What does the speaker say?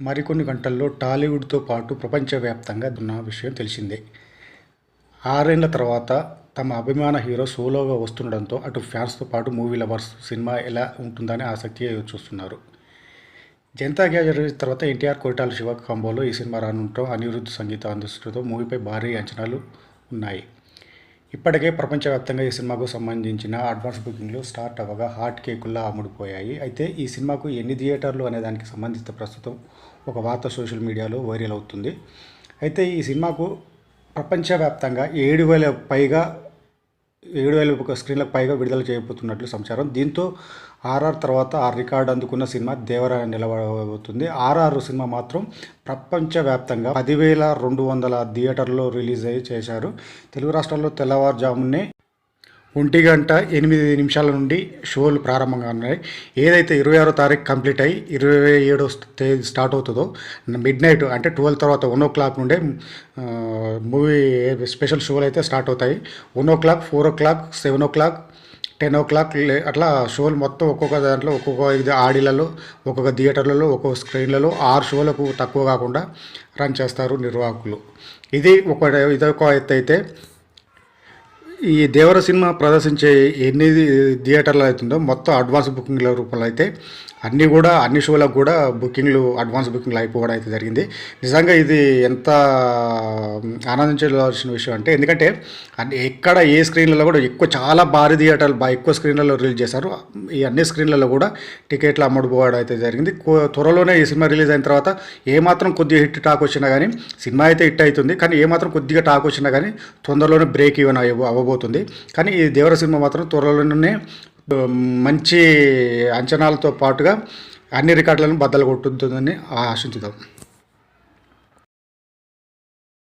మరికొన్ని గంటల్లో టాలీవుడ్తో పాటు ప్రపంచవ్యాప్తంగా ఉన్న విషయం తెలిసిందే. ఆరేళ్ళ తర్వాత తమ అభిమాన హీరో సోలోగా వస్తుండడంతో అటు ఫ్యాన్స్తో పాటు మూవీ లవర్స్ సినిమా ఎలా ఉంటుందని ఆసక్తిగా చూస్తున్నారు. జనతా గ్యాలరీ తర్వాత ఎన్టీఆర్ కోటాల శివ కాంబోలో ఈ సినిమా రానుండటం అనిరుద్ధ్ సంగీత అందిస్తుండటంతో మూవీపై భారీ అంచనాలు ఉన్నాయి. ఇప్పటికే ప్రపంచవ్యాప్తంగా ఈ సినిమాకు సంబంధించిన అడ్వాన్స్ బుకింగ్లు స్టార్ట్ అవ్వగా హాట్ కేకుల్లా అమ్ముడుపోయాయి. అయితే ఈ సినిమాకు ఎన్ని థియేటర్లు అనే దానికి సంబంధిత ప్రస్తుతం ఒక వార్త సోషల్ మీడియాలో వైరల్ అవుతుంది. అయితే ఈ సినిమాకు ప్రపంచవ్యాప్తంగా ఏడు వేల పైగా ఏడు వేల ఒక స్క్రీన్లకు పైగా విడుదల చేయబోతున్నట్లు సమాచారం. దీంతో ఆర్ఆర్ తర్వాత ఆ రికార్డు అందుకున్న సినిమా దేవర నిలబడబోతుంది. ఆర్ఆర్ సినిమా మాత్రం ప్రపంచవ్యాప్తంగా పదివేల రెండు వందల థియేటర్లో రిలీజ్ అయ్యి చేశారు. తెలుగు రాష్ట్రాల్లో తెల్లవారుజామునే ఒంటి గంట ఎనిమిది నిమిషాల నుండి షోలు ప్రారంభంగా ఉన్నాయి. ఏదైతే ఇరవై ఆరో తారీఖు కంప్లీట్ అయ్యి ఇరవై ఏడో తేదీ స్టార్ట్ అవుతుందో మిడ్ నైట్ అంటే ట్వెల్వ్ తర్వాత వన్ ఓ క్లాక్ నుండే మూవీ స్పెషల్ షోలు అయితే స్టార్ట్ అవుతాయి. One o'clock four o'clock seven o'clock ten o'clock లే- అట్లా షోలు మొత్తం ఒక్కొక్క దాంట్లో ఒక్కొక్క ఇది ఆడిలలో ఒక్కొక్క థియేటర్లలో ఒక్కొక్క స్క్రీన్లలో ఆరు షోలకు తక్కువ కాకుండా రన్ చేస్తారు నిర్వాహకులు. ఇది ఒక ఇది ఒక ఎత్తు అయితే ఈ దేవర సినిమా ప్రదర్శించే ఎన్ని థియేటర్లు అవుతుందో మొత్తం అడ్వాన్స్ బుకింగ్ల రూపంలో అయితే అన్నీ కూడా అన్ని షోలకు కూడా బుకింగ్లు అడ్వాన్స్ బుకింగ్లు అయిపోవడం అయితే జరిగింది. నిజంగా ఇది ఎంత ఆనందించాల్సిన విషయం అంటే ఎందుకంటే ఎక్కడ ఏ స్క్రీన్లలో కూడా ఎక్కువ చాలా భారీ థియేటర్లు బాగా ఎక్కువ స్క్రీన్లలో రిలీజ్ చేశారు. ఈ అన్ని స్క్రీన్లలో కూడా టికెట్లు అమ్ముడుపోవడం అయితే జరిగింది. కో- త్వరలోనే ఈ సినిమా రిలీజ్ అయిన తర్వాత ఏమాత్రం కొద్దిగా హిట్ టాక్ వచ్చినా కానీ సినిమా అయితే హిట్ అవుతుంది. కానీ ఏమాత్రం కొద్దిగా టాక్ వచ్చినా కానీ తొందరలోనే బ్రేక్ ఈవెన్ అవ్వబోతుంది. కానీ ఈ దేవర సినిమా మాత్రం త్వరలోనే మంచి అంచనాలతో పాటుగా అన్ని రికార్డులను బద్దలు కొట్టుతుందని ఆశించుదాం.